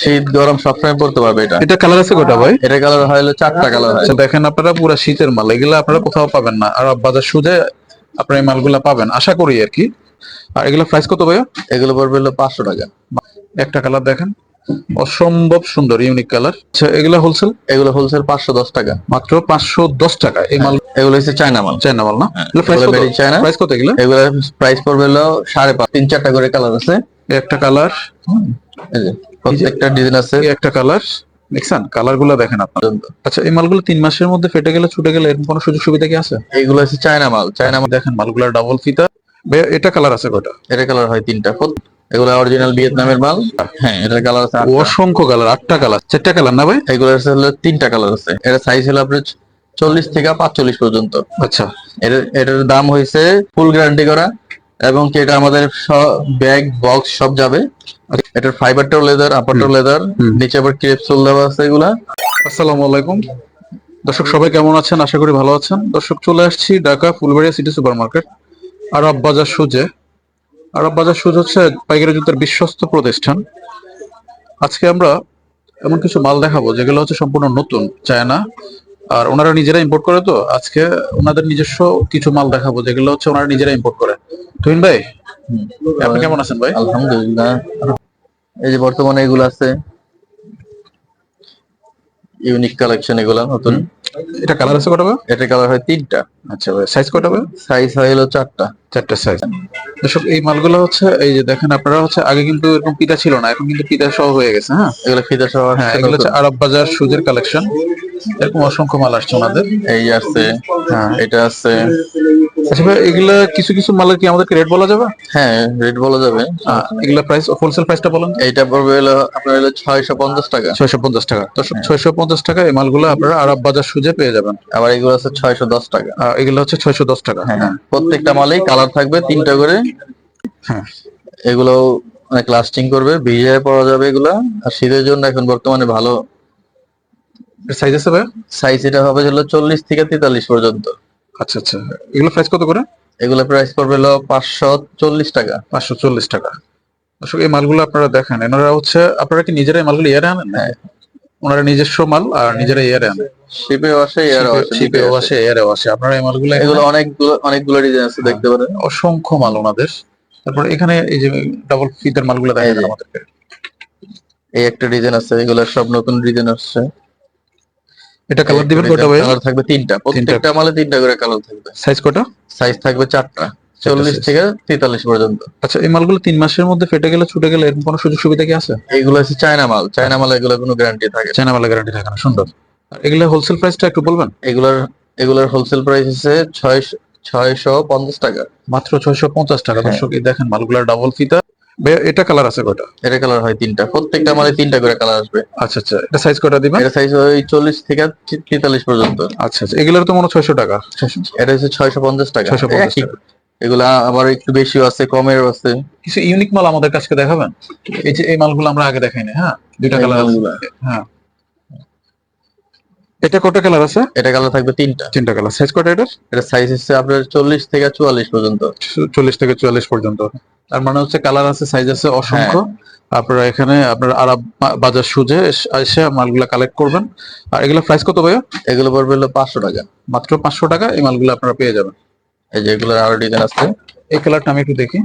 শীত গরম সবসময় পড়তে পারবে এটা। এটা কালার আছে কটা ভাই? এটা কালার হয় হলো চারটা কালার হয়। আচ্ছা দেখেন আপনারা পুরো শীতের মাল এগুলা আপনারা কোথাও পাবেন না। আর বাজার সুদে আপনারা এই মালগুলা পাবেন। আশা করি আর কি। আর এগুলো প্রাইস কত ভাইয়া? এগুলো পড়বে হলো পাঁচশো টাকা। একটা কালার দেখেন। অসম্ভব সুন্দর ইউনিক কালার আচ্ছা এগুলা হোলসেল এগুলো হোলসেল পাঁচশো দশ টাকা। মাত্র পাঁচশো দশ টাকা। এই মাল এগুলো হচ্ছে চায়না মাল। চায়না মাল না? হ্যাঁ, in China। প্রাইস কত এগুলা? এগুলো প্রাইস পড়বে হলো সাড়ে পাঁচ তিন চারটা করে কালার আছে। একটা কালার এই যে, প্রত্যেকটা ডিজাইন আছে। একটা কালার দেখছেন কালারগুলা দেখেন আপনার। আচ্ছা এই মালগুলো তিন মাসের মধ্যে ফেটে গেলে ছুটে গেলে এরকম কোনো সুযোগ সুবিধা কি আছে? এগুলো হচ্ছে চায়না মাল। চায়না মাল। দেখেন মালগুলা ডাবল ফিতা এটা কালার আছে কয়টা? এটা কালার হয় তিনটা। প্রত- এগুলো অরিজিনাল ভিয়েতনামের মাল। হ্যাঁ এটার কালার আছে অসংখ্য কালার আটটা কালার চারটা কালার না ভাই? এগুলো আছে হলো তিনটা কালার আছে। এটা সাইজ হলো আপনার চল্লিশ থেকে পাঁচচল্লিশ পর্যন্ত। আচ্ছা। এটার এটার দাম হয়েছে ফুল গ্যারান্টি করা এবং কি এটা আমাদের ব্যাগ বক্স সব যাবে। এটার ফাইবারটাও লেদার আপারটাও লেদার নিচে আবার ক্রেপসোল দেওয়া আছে এগুলা। আসসালামু আলাইকুম। দর্শক সবাই কেমন আছেন? আশা করি ভালো আছেন। দর্শক চলে আসছি Dhaka Fulbaria city super market আরব বাজার সুজে। আরব বাজার সুজ হচ্ছে পাইকারি জুতার বিশ্বস্ত প্রতিষ্ঠান। আজকে আমরা এমন কিছু মাল দেখাবো যেগুলো হচ্ছে সম্পূর্ণ নতুন চায়না। আর ওনারা নিজেরা ইম্পোর্ট করে তো আজকে ওনাদের নিজস্ব কিছু মাল দেখাবো যেগুলো হচ্ছে ওনারা নিজেরা ইম্পোর্ট করে। তুহিন ভাই আপনি কেমন আছেন ভাই? আলহামদুলিল্লাহ। এই যে বর্তমানে এগুলো আছে ইউনিক কালেকশন এগুলা নতুন। এটা কালার আছে কটা এটার কালার হয় তিনটা। আচ্ছা ভাই সাইজ কটা সাইজ হয় হলো চারটা। চারটা সাইজ দর্শক এই মালগুলো হচ্ছে এই যে দেখেন আপনারা হচ্ছে আগে কিন্তু এরকম পিতা ছিল না এখন কিন্তু পিতা সহ হয়ে গেছে হ্যাঁ? এগুলো ফিতা সহ হ্যাঁ এগুলো হচ্ছে আরব বাজার সুজের কালেকশন এরকম অসংখ্য মাল আসছে ওনাদের। এই আছে হ্যাঁ। এটা আছে আচ্ছা ভাই এগুলা কিছু কিছু মালের কি আমাদেরকে রেট বলা যাবে? হ্যাঁ রেট বলা যাবে। আহ, এগুলা প্রাইস হোলসেল প্রাইসটা বলেন। এইটা পড়বে হলো আপনার হলো ছয়শো পঞ্চাশ টাকা। ছয়শো পঞ্চাশ টাকা। দর্শক ছয়শো পঞ্চাশ টাকা এই মালগুলো আপনারা আরব বাজার সুজে পেয়ে যাবেন। আবার এগুলো আছে ছয়শো দশ টাকা। এগুলো হচ্ছে ছয়শো দশ টাকা। হ্যাঁ প্রত্যেকটা মালেই কালার থাকবে তিনটা করে। হ্যাঁ। এগুলো অনেক লাস্টিং করবে। ভিজে পড়া যাবে এগুলা। আর শীতের জন্য এখন বর্তমানে ভালো। সাইজ আছে ভাই? সাইজ এটা হবে হলো চল্লিশ থেকে তেতাল্লিশ পর্যন্ত। আচ্ছা আচ্ছা। এগুলো প্রাইস কত করে? এগুলো প্রাইস পড়বে হলো পাঁচশো চল্লিশ টাকা। পাঁচশো চল্লিশ টাকা। দর্শক এই মালগুলো আপনারা দেখেন। এনারা হচ্ছে আপনারা কি নিজেরাই মালগুলো ইয়ারে আনেন? হ্যাঁ। ওনারা নিজস্ব মাল আর নিজেরা ইয়ারে আনেন। শিপেও আসে এয়ারও আসে শিপেও আসে। এয়ারেও আসে। আপনারা এই মালগুলো এগুলো অনেকগুলো অনেকগুলো ডিজাইন আছে দেখতে পারেন। অসংখ্য মাল ওনাদের। তারপর এখানে এই যে ডাবল ফিতের মালগুলো এই দেখেন যে। আমাদেরকে। এই একটা ডিজাইন আছে এগুলো সব নতুন ডিজাইন আসছে। এটা কালার দিবেন কয়টা ভাই? কালার থাকবে তিনটা। প্রত্যেকটা মালে তিনটা করে কালার থাকবে। সাইজ কয়টা সাইজ থাকবে চারটা। চল্লিশ। থেকে তেতাল্লিশ পর্যন্ত। আচ্ছা এই মালগুলো তিন মাসের মধ্যে ফেটে গেলে ছুটে গেলে এরকম কোনো সুযোগ সুবিধা কি আছে? এইগুলো হচ্ছে চায়না মাল। চায়না মাল এগুলো কোনো গ্যারান্টি থাকে চায়না মালের গ্যারান্টি থাকে না সুন্দর। আর এগুলো হোলসেল প্রাইসটা একটু বলবেন? এগুলোর এগুলোর হোলসেল প্রাইস হচ্ছে ছয়শো ছয়শো পঞ্চাশ টাকা। মাত্র ছয়শো পঞ্চাশ টাকা। হ্যাঁ। দর্শক এই দেখেন মালগুলোর ডাবল ফিতা এটা কালার আছে কয়টা? এটা কালার হয় তিনটা। প্রত্যেকটা আমাদের তিনটা করে কালার আসবে। আচ্ছা আচ্ছা। এটা সাইজ কয়টা দিবেন এটা সাইজ ওই চল্লিশ থেকে তেতাল্লিশ পর্যন্ত। আচ্ছা আচ্ছা। এগুলোর তো মনে ছয়শো টাকা। এটা হচ্ছে ছয়শো পঞ্চাশ টাকা। 650 একই। টাকা। এগুলা আবার একটু বেশিও আছে কমের আছে। কিছু ইউনিক মাল আমাদের কাছে দেখাবেন? এই যে এই মালগুলো আমরা আগে দেখাইনি হ্যাঁ? দুইটা কালার। হ্যাঁ। এটা কটা কালার আছে? এটা কালার থাকবে তিনটা। তিনটা কালার সাইজ কটা এটা এটা সাইজ হচ্ছে আপনার চল্লিশ থেকে চুয়াল্লিশ পর্যন্ত। চল্লিশ থেকে চুয়াল্লিশ পর্যন্ত। তার মানে হচ্ছে কালার আছে সাইজ আছে অসংখ্য। আপনারা এখানে আপনার আরব বাজার সুজে এসে মালগুলা কালেক্ট করবেন। আর এগুলো প্রাইস কত ভাইয়া? এগুলো পড়বে হলো পাঁচশো টাকা। মাত্র পাঁচশো টাকা এই মালগুলো আপনারা পেয়ে যাবেন। এই যে এগুলোর আরও ডিজাইন আছে। এই কালারটা আমি একটু দেখি।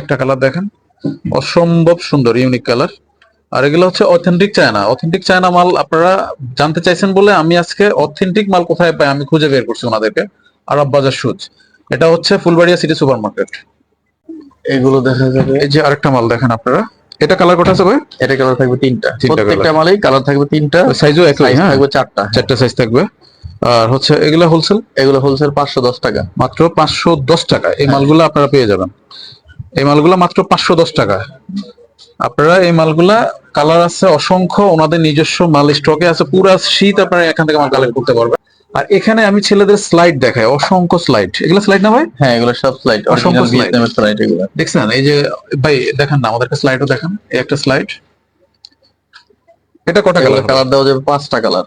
একটা কালার দেখেন। অসম্ভব সুন্দর ইউনিক কালার আর এগুলো হচ্ছে অথেন্টিক চায়না অথেন্টিক চায়না মাল আপনারা জানতে চাইছেন বলে আমি আজকে অথেন্টিক মাল কোথায় পাই আমি খুঁজে বের করছি ওনাদেরকে। আরব বাজার সুজ এটা হচ্ছে ফুলবাড়িয়া সিটি সুপার মার্কেট এগুলো দেখা যাবে। এই যে আরেকটা মাল দেখেন আপনারা। এটা কালার কটা আছে ভাই? এটা কালার থাকবে তিনটা। তিনটা প্রত্যেকটা মালেই কালার থাকবে তিনটা। সাইজও একই হ্যাঁ? থাকবে চারটা। চারটা সাইজ থাকবে। আর হচ্ছে এগুলা হোলসেল এগুলো হোলসেল পাঁচশো দশ টাকা। মাত্র পাঁচশো দশ টাকা। এই মালগুলো আপনারা পেয়ে যাবেন। এই মালগুলো মাত্র পাঁচশো দশ টাকা। আপনারা এই মালগুলা কালার আছে অসংখ্য ওনাদের নিজস্ব মাল স্টকে আছে পুরা শীত আপনারা এখান থেকে মাল কালেক্ট করতে পারবেন। আর এখানে আমি ছেলেদের স্লাইড দেখাই অসংখ্য স্লাইড এগুলো স্লাইড না ভাই? হ্যাঁ এগুলো সব স্লাইড অসংখ্য। স্লাইড এগুলো। দেখছেন এই যে ভাই দেখেন না আমাদেরকে স্লাইডও দেখেন এই একটা স্লাইড এটা কটা কালার কালার দেওয়া যাবে পাঁচটা কালার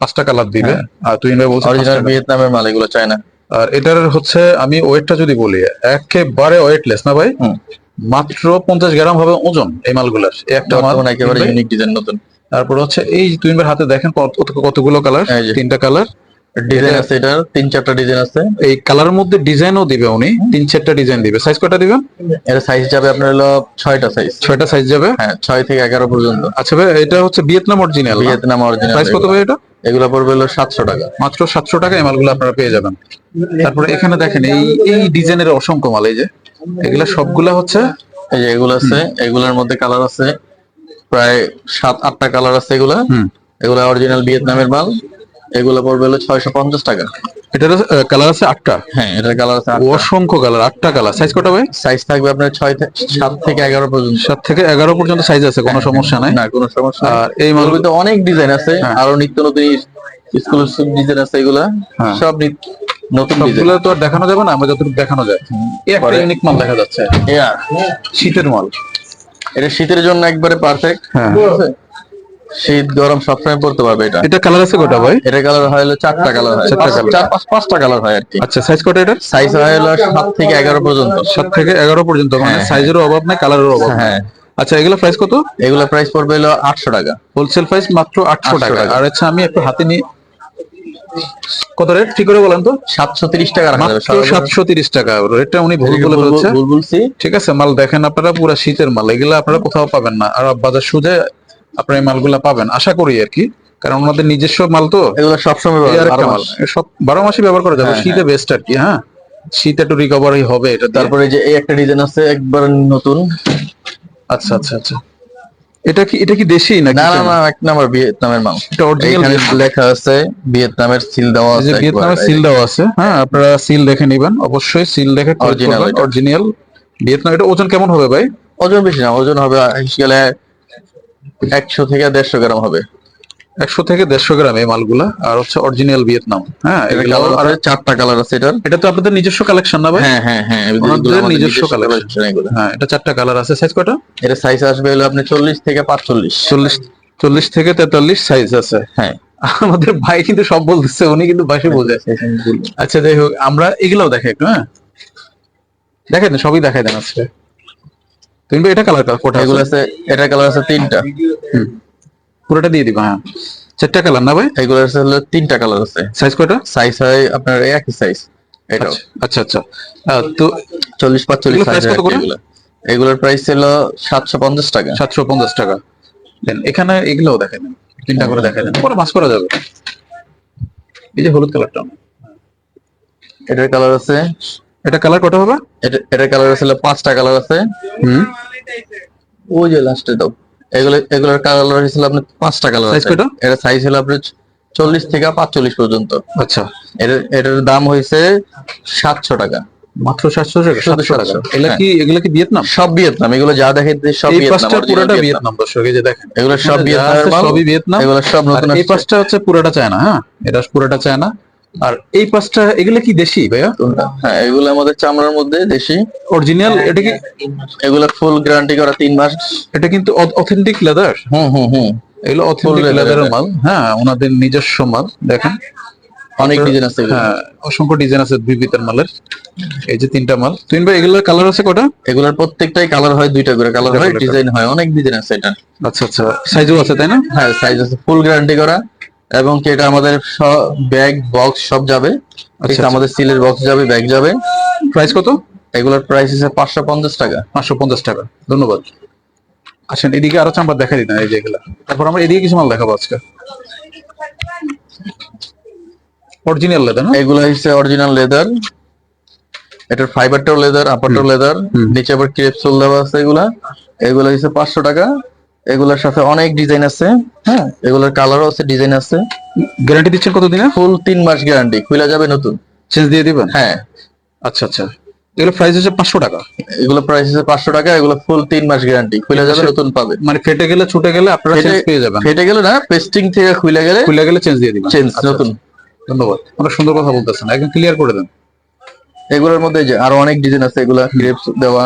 পাঁচটা কালার দিবে। হ্যাঁ। আর তুই ভাই বলছিস অরিজিনাল ভিয়েতনামের মাল এগুলো চায়না আর এটার হচ্ছে আমি ওয়েটটা যদি বলি একেবারে ওয়েটলেস না ভাই? হুম। মাত্র পঞ্চাশ গ্রাম হবে ওজন এই মালগুলার একটা মাল একেবারে ইউনিক ডিজাইন নতুন। তারপর হচ্ছে এই তুই হাতে দেখেন কত কতগুলো কালার। তিনটা কালার ডিজাইন আছে এটার তিন চারটা ডিজাইন আছে। এই কালারের মধ্যে ডিজাইনও দিবে উনি। তিন চারটা ডিজাইন দিবে। সাইজ কটা দিবেন? এর সাইজ যাবে আপনার হলো ছয়টা সাইজ ছয়টা সাইজ যাবে? হ্যাঁ ছয় থেকে এগারো পর্যন্ত। আচ্ছা ভাই এটা হচ্ছে Vietnam original Vietnam original price কত ভাই এটা? এগুলো পড়বে হলো সাতশো টাকা। মাত্র সাতশো টাকা এই মালগুলো আপনারা পেয়ে যাবেন। তারপরে এখানে দেখেন এই এই ডিজাইনের অসংখ্য মাল এই যে। এগুলা সবগুলা হচ্ছে এই যে এগুলো আছে এগুলার মধ্যে কালার আছে প্রায় সাত আটটা কালার আছে এগুলা। এগুলা অরিজিনাল ভিয়েতনামের মাল এগুলো পড়বে হলো ছয়শো পঞ্চাশ টাকা। এটার কালার আছে আটটা? হ্যাঁ এটার কালার আছে অসংখ্য কালার আটটা কালার সাইজ কটা ভাই? সাইজ থাকবে আপনার ছয় সাত থেকে এগারো পর্যন্ত। সাত থেকে এগারো পর্যন্ত সাইজ আছে কোনো সমস্যা নাই। না কোনো সমস্যা আর এই মাল এগুলোর অনেক ডিজাইন আছে হ্যাঁ। আরও নিত্য নতুন স্কুল ডিজাইন আছে এগুলা। হ্যাঁ। সব নতুন ডিজাইন সবগুলো তো আর দেখানো যাবে না আমরা যতটুকু দেখানো যায়। এই একটা ইউনিক মাল দেখা যাচ্ছে। শীতের মাল। এটা শীতের জন্য একবারে পারফেক্ট হ্যাঁ। শীত গরম সবসময় পড়তে পারবে এটা। এটা কালার আছে কটা ভাই? এটা কালার হয় হলো চারটা কালার হয়। চারটা পাঁচ- চার পাঁচ পাঁচটা কালার হয় আর কি। আচ্ছা সাইজ কটা এটা সাইজ হয় হলো সাত থেকে এগারো পর্যন্ত। সাত থেকে এগারো পর্যন্ত মানে হ্যাঁ। সাইজেরও অভাব নাই কালারেরও অভাব হ্যাঁ। আচ্ছা এগুলো প্রাইস কত? এগুলো প্রাইস পড়বে হলো আটশো টাকা। হোলসেল প্রাইস মাত্র আটশো 800 টাকা। টাকা। আর আচ্ছা আমি একটু হাতে নিয়ে কত রেট ঠিক করে বলেন তো। সাতশো তিরিশ টাকা সাতশো তিরিশ টাকা। রেটটা উনি ভুল বলে বলছি। ঠিক আছে মাল দেখেন আপনারা পুরো শীতের মাল। এগুলো আপনারা কোথাও পাবেন না। আর বাজার সুদে আপনারা এই মালগুলা পাবেন। আশা করি আর কি। কারণ ওনাদের নিজস্ব মাল তো। এগুলো সবসময় মাল। সব বারো মাসই ব্যবহার করা যাবে। হ্যাঁ, শীতে বেস্ট আর কি হ্যাঁ? শীত একটু রিকভারি হবে এটা তারপরে যে এই একটা ডিজাইন আছে একবার নতুন। আচ্ছা আচ্ছা আচ্ছা। এটা কি এটা কি দেশি নাকি না না না এক নাম্বার ভিয়েতনামের মাংস এটা অরিজিনাল লেখা আছে ভিয়েতনামের সিল দেওয়া আছে ভিয়েতনামের সিল দেওয়া আছে। হ্যাঁ আপনারা সিল দেখে নেবেন। অবশ্যই সিল দেখে অরিজিনাল অরিজিনাল ভিয়েতনাম। এটা ওজন কেমন হবে ভাই? ওজন বেশি না ওজন হবে গেলে একশো থেকে দেড়শো গ্রাম হবে। একশো থেকে দেড়শো গ্রাম এই মালগুলা আর হচ্ছে অরিজিনাল ভিয়েতনাম হ্যাঁ এটা আর চারটা কালার আছে এটার। এটা তো আপনাদের নিজস্ব কালেকশন না ভাই? হ্যাঁ হ্যাঁ হ্যাঁ নিজস্ব collection হ্যাঁ এটা চারটা কালার আছে। সাইজ কটা এটা সাইজ আসবে হলো আপনি চল্লিশ থেকে পাঁচচল্লিশ। চল্লিশ চল্লিশ থেকে তেতাল্লিশ সাইজ আছে। হ্যাঁ। আমাদের ভাই কিন্তু সব বলতেছে উনি কিন্তু বাসে বোঝে আচ্ছা যাই হোক আমরা এগুলাও দেখে একটু হ্যাঁ। দেখাই দেন সবই দেখাই দেন আজকে। তুমি এটা কালার কোটা এগুলো আছে এটা কালার আছে তিনটা। পুরোটা দিয়ে দিবা হ্যাঁ। চারটা কালার না ভাই? এগুলো হলো তিনটা কালার আছে। সাইজ কয়টা? সাইজ হয় আপনার একই সাইজ এটাও। আচ্ছা আচ্ছা তো চল্লিশ পাঁচচল্লিশ সাইজ? এগুলোর প্রাইস ছিল সাতশো পঞ্চাশ টাকা। সাতশো পঞ্চাশ টাকা। দেন এখানে এগুলোও দেখাই দেন। তিনটা করে দেখাই দেন। পরে মাছ করা যাবে। এই যে হলুদ কালারটা এটার কালার আছে। এটা কালার কত হবে? এটা এটার কালার আছে পাঁচটা কালার আছে। হুম। ওই যে লাস্টে দাও। এগুলো এগুলোর কালার হয়েছিল আপনার পাঁচটা কালার Size কয়টা? এটা সাইজ হলো আপনার চল্লিশ থেকে পাঁচচল্লিশ পর্যন্ত। আচ্ছা। এটার এটার দাম হয়েছে সাতশো টাকা। মাত্র সাতশো টাকা? সাতশো টাকা। 700 এগুলা কি এগুলা কি ভিয়েতনাম? সব ভিয়েতনাম। এগুলো যা দেখাইতে সব ভিয়েতনাম পুরোটা ভিয়েতনাম। ভিয়েতনাম দর্শক এই যে দেখেন। এগুলো সব মাল সবই ভিয়েতনাম। এগুলো সব নতুন এই পাঁচটা হচ্ছে পুরোটা চায়না হ্যাঁ? এটা পুরোটা চায়না। আর এই পাঁচটা এগুলা কি দেশি ভাইয়া? হ্যাঁ এগুলো আমাদের চামড়ার মধ্যে দেশি। অরিজিনাল এটা কি এগুলো ফুল গ্যারান্টি করা তিন মাস। এটা কিন্তু অথেন্টিক লেদার হুম হুম হুম। এগুলো অথেন্টিক লেদারের মাল। হ্যাঁ ওনাদের নিজস্ব মাল দেখেন। অনেক ডিজাইন আছে হ্যাঁ অসংখ্য ডিজাইন আছে বিবিতের মালের। এই যে তিনটা মাল। তুই ভাই এগুলোর কালার আছে কটা? এগুলোর প্রত্যেকটাই কালার হয় দুইটা করে কালার হয় ডিজাইন হয় অনেক ডিজাইন আছে এটা। আচ্ছা আচ্ছা। সাইজও আছে তাই না? হ্যাঁ সাইজ আছে। ফুল গ্যারান্টি করা। এবং কি এটা আমাদের ব্যাগ বক্স সব যাবে। আচ্ছা, এটা আমাদের সিলের বক্স যাবে ব্যাগ যাবে। প্রাইস কত? এগুলোর প্রাইস আছে পাঁচশো পঞ্চাশ টাকা। পাঁচশো পঞ্চাশ টাকা। ধন্যবাদ। আসেন এদিকে আরও চাম্বার দেখা দিন এই যে এগুলা। তারপর আমরা এদিকে কিছু মাল দেখাবো আজকে। অরিজিনাল লেদার না? এগুলো হচ্ছে অরিজিনাল লেদার এটার ফাইবারটাও লেদার আপারটাও লেদার নিচে আবার ক্রেপ সোল দেওয়া আছে এগুলা। এগুলো হচ্ছে পাঁচশো টাকা। এগুলোর সাথে অনেক ডিজাইন আছে হ্যাঁ? এগুলোর কালারও আছে ডিজাইন আছে। গ্যারান্টি দিচ্ছেন কত দিনে ফুল তিন মাস গ্যারান্টি খুলে যাবে নতুন। চেঞ্জ দিয়ে দিবেন? হ্যাঁ। আচ্ছা আচ্ছা। এগুলো প্রাইস হচ্ছে পাঁচশো টাকা। এগুলো প্রাইস আছে পাঁচশো টাকা এগুলো ফুল তিন মাস গ্যারান্টি খুলে যাবে নতুন পাবে। মানে ফেটে গেলে ছুটে গেলে আপনারা চেঞ্জ পেয়ে যাবেন। ফেটে গেলে না পেস্টিং থেকে খুলে গেলে খুলে গেলে চেঞ্জ দিয়ে দিবেন। চেঞ্জ আচ্ছা, নতুন। ধন্যবাদ। অনেক সুন্দর কথা বলতেছেন। একদম ক্লিয়ার করে দেন। এগুলোর মধ্যে যে আরও অনেক ডিজাইন আছে এগুলা ক্রেপস দেওয়া।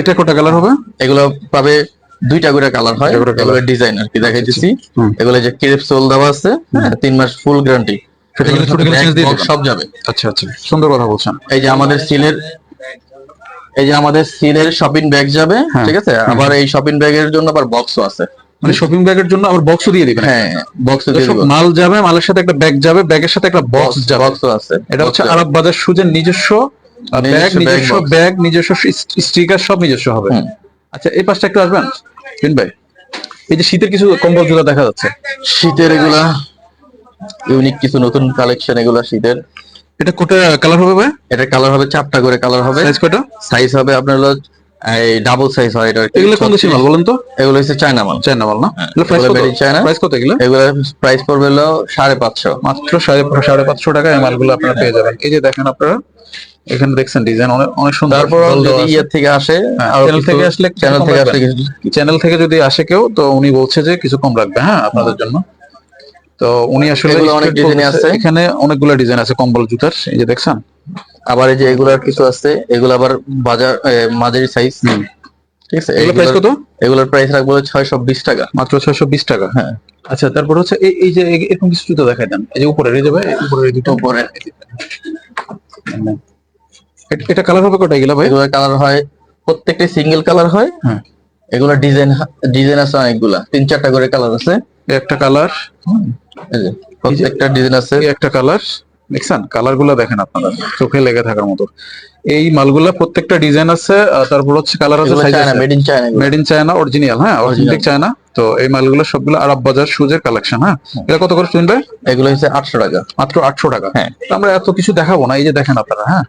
এটা কটা কালার হবে? এগুলো পাবে দুইটা করে কালার হয়। এগুলো ডিজাইন আর কি দেখাইতেছি। হুম। এগুলো যে ক্রেপ সোল দেওয়া আছে হ্যাঁ তিন মাস ফুল গ্যারান্টি ফেটে গেলে ছুটে সব যাবে। আচ্ছা আচ্ছা। সুন্দর কথা বলছেন। এই যে আমাদের সিলের এই যে আমাদের সিলের শপিং ব্যাগ যাবে হ্যাঁ। ঠিক আছে? আবার এই শপিং ব্যাগের জন্য আবার বক্সও আছে। মানে শপিং ব্যাগের জন্য আবার বক্সও দিয়ে দিবেন? হ্যাঁ বক্স মাল যাবে মালের সাথে একটা ব্যাগ যাবে ব্যাগের সাথে একটা বক্স যাবে। বক্সও আছে এটা হচ্ছে আরব বাজার সুজের নিজস্ব ব্যাগ নিজস্ব। ব্যাগ নিজস্ব স্টিকার সব নিজস্ব হবে। আচ্ছা এই পাশটা একটু আসবেন। বিন ভাই। এই যে শীতের কিছু কম্বল জোড়া দেখা যাচ্ছে। শীতের এগুলা ইউনিক কিছু নতুন কালেকশন এগুলা শীতের। এটা কোটা কালার হবে ভাই? এটা কালার হবে চারটা করে কালার হবে। সাইজ কয়টা? সাইজ হবে আপনার হলো এই ডাবল সাইজ হয় এটা এগুলো কোন দেশি মাল বলেন তো? এগুলো হচ্ছে চায়না মাল। চায়না মাল না? হ্যাঁ, প্রাইস এগুলো কত? China। প্রাইস কত এগুলো? এগুলো প্রাইস পড়বে হলো সাড়ে পাঁচশো। মাত্র সাড়ে সাড়ে পাঁচশো টাকা এই মালগুলো আপনারা পেয়ে যাবেন। এই যে দেখেন আপনারা এখানে দেখছেন ডিজাইন অনেক অনেক সুন্দর। তারপর যদি। ইয়ে থেকে আসে হ্যাঁ, কিছু- থেকে আসলে চ্যানেল থেকে আসলে চ্যানেল থেকে যদি আসে কেউ তো উনি বলছে যে কিছু কম রাখবে হ্যাঁ আপনাদের জন্য। তো উনি আসলে অনেক বলতেছে, আছে। এখানে অনেকগুলো ডিজাইন আছে কম্বল জুতার এই যে দেখছেন? আবার এই যে এগুলার কিছু আছে এগুলো আবার বাজার মাঝারি সাইজ ঠিক আছে? এগুলো প্রাইস কত? এগুলোর প্রাইস রাখব ছয়শো বিশ টাকা। মাত্র ছয়শো বিশ টাকা? হ্যাঁ। আচ্ছা তারপর হচ্ছে এই এই যে এরকম কিছু জুতো দেখাই দেন। এই যে উপরে এই যে ভাই উপরে এই দুটো। উপরে এ- এটা কালার হবে কটা এগুলা ভাই? এগুলোর কালার হয় প্রত্যেকটা সিঙ্গেল কালার হয়। হ্যাঁ। এগুলো ডিজাইন ডিজাইন আছে অনেকগুলা। তিন চারটা করে কালার আছে। একটা কালার এই যে প্রত্যেকটা ডিজাইন আছে। একটা কালার দেখছেন কালারগুলা দেখেন আপনারা চোখে লেগে থাকার মতো। এই মালগুলা প্রত্যেকটা ডিজাইন আছে তারপর হচ্ছে কালার আছে সাইজ আছে। Made in China made in China original হ্যাঁ অরিজিনাল চায়না তো এই মালগুলো সবগুলো আরব বাজার সুজের কালেকশন হ্যাঁ। এটা কত করে শুনবে এগুলো হচ্ছে আটশো টাকা। মাত্র আটশো টাকা। হ্যাঁ। আমরা এত কিছু দেখাবো না এই যে দেখেন আপনারা হ্যাঁ।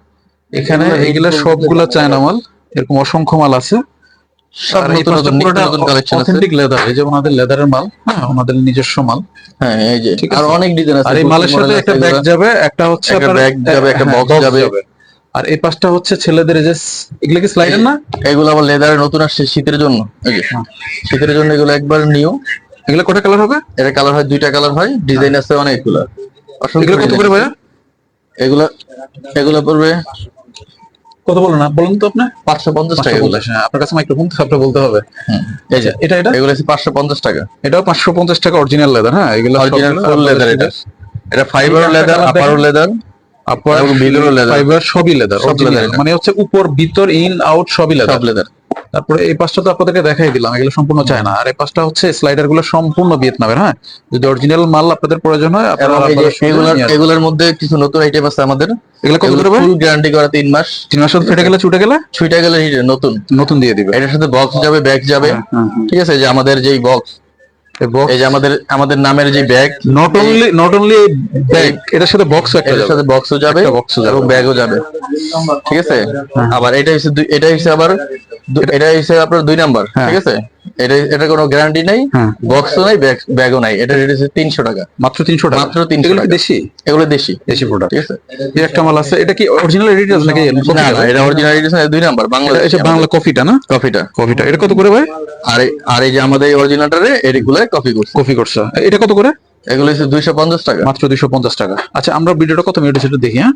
এখানে এগুলো সবগুলা চায়না মাল এরকম অসংখ্য মাল আছে। আর এই কালেকশন আছে। অথেন্টিক লেদার এই যে ওনাদের লেদারের মাল হ্যাঁ ওনাদের নিজস্ব মাল। হ্যাঁ এই যে আর অনেক ডিজাইন আছে আর এই মালের সাথে একটা ব্যাগ যাবে একটা হচ্ছে আপনার- bag যাবে, একটা হ্যাঁ, যাবে। আর এই পাশটা হচ্ছে ছেলেদের যে এগুলো কি স্লাইডার না? এগুলো আবার লেদারের নতুন আসছে শীতের জন্য। হ্যাঁ। শীতের জন্য এগুলো একবার নিউ এগুলো কটা কালার হবে? এর কালার হয় দুইটা কালার হয় ডিজাইন আছে অনেকগুলো। অসংখ্য এগুলো কত করে ভাইয়া? এগুলো এগুলো পড়বে কত বলো না বলুন তো আপনি। পাঁচশো পঞ্চাশ টাকা আপনার কাছে মাইক্রোফোন আপনি বলতে হবে। এই যে এটা এটা? এগুলো হচ্ছে পাঁচশো পঞ্চাশ টাকা। এটাও পাঁচশো পঞ্চাশ টাকা অরিজিনাল লেদার হ্যাঁ? এগুলো অরিজিনাল ফুল লেদার এটা। এটা। Fibre leather upper leather upper এবং লেদার ফাইবার সবই লেদার মানে হচ্ছে উপর ভিতর ইন আউট সবই লেদার সব লেদার তারপরে এই পাঁচটা তো আপনাদেরকে দেখাই দিলাম এগুলো সম্পূর্ণ চায় না আর এই পাঁচটা হচ্ছে স্লাইডারগুলো সম্পূর্ণ ভিয়েতনামের হ্যাঁ? যদি অরিজিনাল মাল আপনাদের প্রয়োজন হয় এগুলার মধ্যে কিছু নতুন আইটেম আছে আমাদের। এগুলো কত করে ফুল গ্যারান্টি করা তিন মাস। তিন মাস ফেটে গেলে ছুটে গেলে? ছুটে গেলে নতুন। নতুন দিয়ে দিবে। এটার সাথে বক্স যাবে ব্যাগ যাবে। ঠিক আছে যে আমাদের যেই বক্স এই যে আমাদের আমাদের নামের যে bag not only not only bag এটার সাথে বক্স একটা এটার সাথে বক্সও যাবে বক্সও যাবে। এবং ব্যাগও যাবে। ঠিক আছে? আবার এটা হচ্ছে এটা হচ্ছে আবার এটা হচ্ছে আপনার দুই নাম্বার হ্যাঁ। ঠিক আছে? এটা এটা কোনো গ্যারান্টি নাই হ্যাঁ। বক্সও নাই ব্যাগ ব্যাগও নাই। এটা রেট হচ্ছে তিনশো টাকা। মাত্র তিনশো টাকা? মাত্র 300 এগুলো টাকা। দেশি? এগুলো দেশি। দেশি প্রোডাক্ট ঠিক আছে? এই একটা মাল আছে? এটা কি অরিজিনাল এডিটার নাকি না না এটা অরিজিনাল এডিশন দুই নাম্বার বাংলাদেশ এটা বাংলা কফিটা না? কফিটা কফিটা এটা কত করে ভাই? আর আর এই যে আমাদের অরিজিনালটারে এগুলো কপি করছে। কফি করছে। এটা কত করে? এগুলো হচ্ছে দুইশো পঞ্চাশ টাকা। মাত্র দুইশো পঞ্চাশ টাকা। আচ্ছা আমরা ভিডিওটা কত মিনিট সেটা দেখি হ্যাঁ?